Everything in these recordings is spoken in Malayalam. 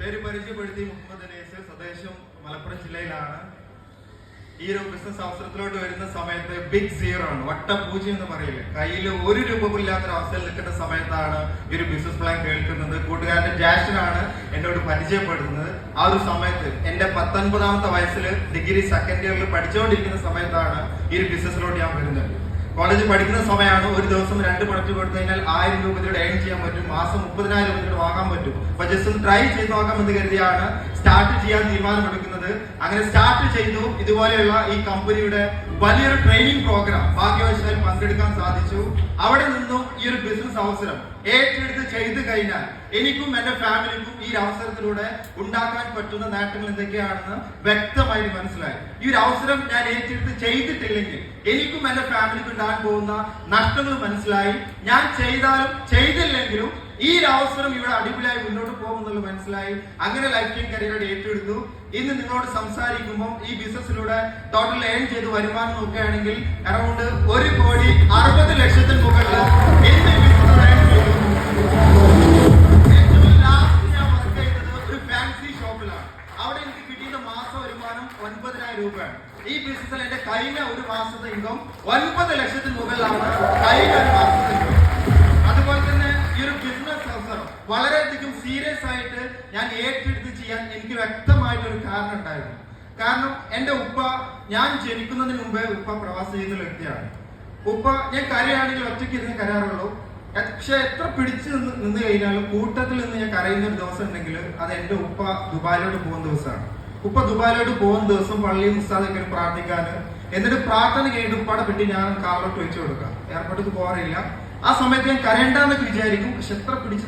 പേര് പരിചയപ്പെടുത്തി മുഹമ്മദ് അനീസ് സ്വദേശം മലപ്പുറം ജില്ലയിലാണ്. ഈ ഒരു ബിസിനസ് അവസരത്തിലോട്ട് വരുന്ന സമയത്ത് ബിഗ് സീറോ ആണ് വട്ട പൂജ്യം എന്ന് പറയില്ല? കയ്യിൽ ഒരു രൂപ ഇല്ലാത്തൊരു അവസ്ഥയിൽ നിൽക്കുന്ന സമയത്താണ് ഈ ഒരു ബിസിനസ് പ്ലാൻ കേൾക്കുന്നത്. കൂട്ടുകാരന്റെ ജാഷനാണ് എന്നോട് പരിചയപ്പെടുന്നത് ആ ഒരു സമയത്ത് എന്റെ പത്തൊൻപതാമത്തെ വയസ്സിൽ ഡിഗ്രി സെക്കൻഡ് ഇയറിൽ പഠിച്ചുകൊണ്ടിരിക്കുന്ന സമയത്താണ് ഈ ഒരു ബിസിനസ്സിലോട്ട് ഞാൻ വരുന്നത്. കോളേജിൽ പഠിക്കുന്ന സമയമാണ് ഒരു ദിവസം രണ്ട് പ്രൊഡക്റ്റ് കൊടുത്തു കഴിഞ്ഞാൽ ആയിരം രൂപയുടെ ഏൺ ചെയ്യാൻ പറ്റും. മാസം മുപ്പതിനായിരം രൂപയുടെ വാങ്ങാൻ പറ്റും. അപ്പൊ ജസ്റ്റ് ഒന്ന് ട്രൈ ചെയ്ത് നോക്കാമെന്ന് കരുതിയാണ് സ്റ്റാർട്ട് ചെയ്യാൻ തീരുമാനമെടുക്കുന്നത് അങ്ങനെ സ്റ്റാർട്ട് ചെയ്തു. ഇതുപോലെയുള്ള ഈ കമ്പനിയുടെ വലിയൊരു ട്രെയിനിങ് പ്രോഗ്രാം ഭാഗ്യവശാൽ പങ്കെടുക്കാൻ സാധിച്ചു. അവിടെ നിന്നും ഈ ഒരു ബിസിനസ് അവസരം ഏറ്റെടുത്ത് ചെയ്തു കഴിഞ്ഞാൽ എനിക്കും എന്റെ ഫാമിലിക്കും ഈ ഒരു അവസരത്തിലൂടെ ഉണ്ടാക്കാൻ പറ്റുന്ന നേട്ടങ്ങൾ എന്തൊക്കെയാണെന്ന് വ്യക്തമായി മനസ്സിലായി. ഈ ഒരു അവസരം ഞാൻ ഏറ്റെടുത്ത് ചെയ്തിട്ടില്ലെങ്കിൽ എനിക്കും എന്റെ ഫാമിലിക്കും ഉണ്ടാകാൻ പോകുന്ന നഷ്ടങ്ങൾ മനസ്സിലായി. ഞാൻ ചെയ്താലും ചെയ്തില്ലെങ്കിലും ഈ ഒരു അവസരം ഇവിടെ അടിപൊളിയായി മുന്നോട്ട് പോകുമെന്നുള്ളത് മനസ്സിലായി. അങ്ങനെ ലൈഫ് ടൈം കരിയർ ഏറ്റെടുത്തു. ഇന്ന് നിങ്ങളോട് സംസാരിക്കുമ്പോൾ ഈ ബിസിനസ്സിലൂടെ ടോട്ടൽ ഏൺ ചെയ്ത് വരുമാനം നോക്കുകയാണെങ്കിൽ അറൗണ്ട് ഒരു കോടി അറുപത് ലക്ഷത്തിന് മുകളിൽ ഈ ബിസിനസ്സിൽ എന്റെ കഴിഞ്ഞ ഒരു മാസത്തെ ഇൻകം ഒൻപത് ലക്ഷത്തിന് മുകളിലാണ് കഴിഞ്ഞ ഒരു മാസത്തെ ഇൻകം അതുപോലെ തന്നെ ഈ ഒരു ബിസിനസ് അവസരം വളരെയധികം സീരിയസ് ആയിട്ട് ഞാൻ ഏറ്റെടുത്ത് ചെയ്യാൻ എനിക്ക് വ്യക്തമായിട്ടൊരു കാരണം ഉണ്ടായിരുന്നു. കാരണം എന്റെ ഉപ്പ ഞാൻ ജനിക്കുന്നതിന് മുമ്പേ ഉപ്പ പ്രവാസം ചെയ്യുന്ന വ്യക്തിയാണ് ഉപ്പ ഞാൻ കരയാണെങ്കിൽ ഒറ്റയ്ക്ക് ഇരുന്ന് കരയാറുള്ളൂ പക്ഷെ എത്ര പിടിച്ചു നിന്ന് നിന്ന് കഴിഞ്ഞാലും കൂട്ടത്തിൽ നിന്ന് ഞാൻ കരയുന്ന ഒരു ദിവസം ഉണ്ടെങ്കിൽ അത് എന്റെ ഉപ്പ ദുബായിലോട്ട് പോകുന്ന ദിവസമാണ്. ഉപ്പ ദുബായിലോട്ട് പോകുന്ന ദിവസം പള്ളിയിൽ മുസ്താദൊക്കെ പ്രാർത്ഥിക്കാൻ എന്നിട്ട് പ്രാർത്ഥന കഴിഞ്ഞിട്ട് ഉപ്പാടെ പെട്ടി ഞാൻ കാറിലോട്ട് വെച്ചു കൊടുക്കാം. എയർപോർട്ടിൽ പോകാറില്ല. ആ സമയത്ത് ഞാൻ കരയണ്ടെന്നൊക്കെ വിചാരിക്കും. പക്ഷെ എത്ര പിടിച്ചു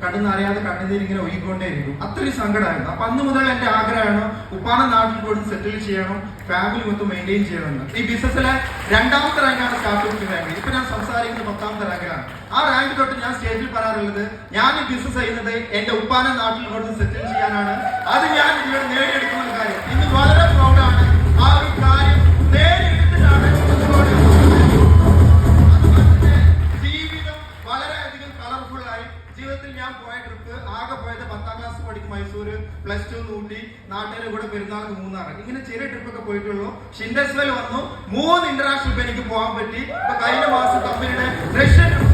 നിന്നാലും അറിയാതെ കണ്ണുനീര് ഇങ്ങനെ ഒഴുകിക്കൊണ്ടേയിരിക്കും അത്രയും സങ്കടമായിരുന്നു. അപ്പൊ അന്ന് മുതൽ എന്റെ ആഗ്രഹമാണ് ഉപ്പാടെ നാട്ടിൽ പോയി സെറ്റിൽ ചെയ്യണം ഫാമിലി മൊത്തം മെയിന്റെയിൻ ചെയ്യണമെന്ന് ഈ ബിസിനസ്സിലെ രണ്ടാമത്തെ റാങ്കാണ് സ്റ്റാർട്ട് റാങ്ക് ഇപ്പൊ ഞാൻ സംസാരിക്കുന്നത് പത്താമത്തെ റാങ്കിലാണ് ആ റാങ്ക് തൊട്ട് ഞാൻ സ്റ്റേജിൽ പറയാറുള്ളത് ഞാൻ ഈ ബിസിനസ് ചെയ്യുന്നത് എന്റെ ഉപ്പാനെ നാട്ടിൽ കൊണ്ട് സെറ്റിൽ ചെയ്യാനാണ്. അത് ഞാൻ ഇവിടെ നേടിയെടുക്കുന്ന കാര്യം പത്താം ക്ലാസ് പഠിക്കും മൈസൂര് പ്ലസ് ടു ഊട്ടി നാട്ടുകാരെ കൂടെ പെരുന്നാൾ മൂന്നാറ്. ഇങ്ങനെ ചെറിയ ട്രിപ്പൊക്കെ പോയിട്ടുള്ളൂ. ഷിൻഡസ്വൽ വന്നു. മൂന്ന് ഇന്റർനാഷണൽ എനിക്ക് പോകാൻ പറ്റി. ഇപ്പൊ കഴിഞ്ഞ മാസം കമ്പനിയുടെ റഷ്യൻ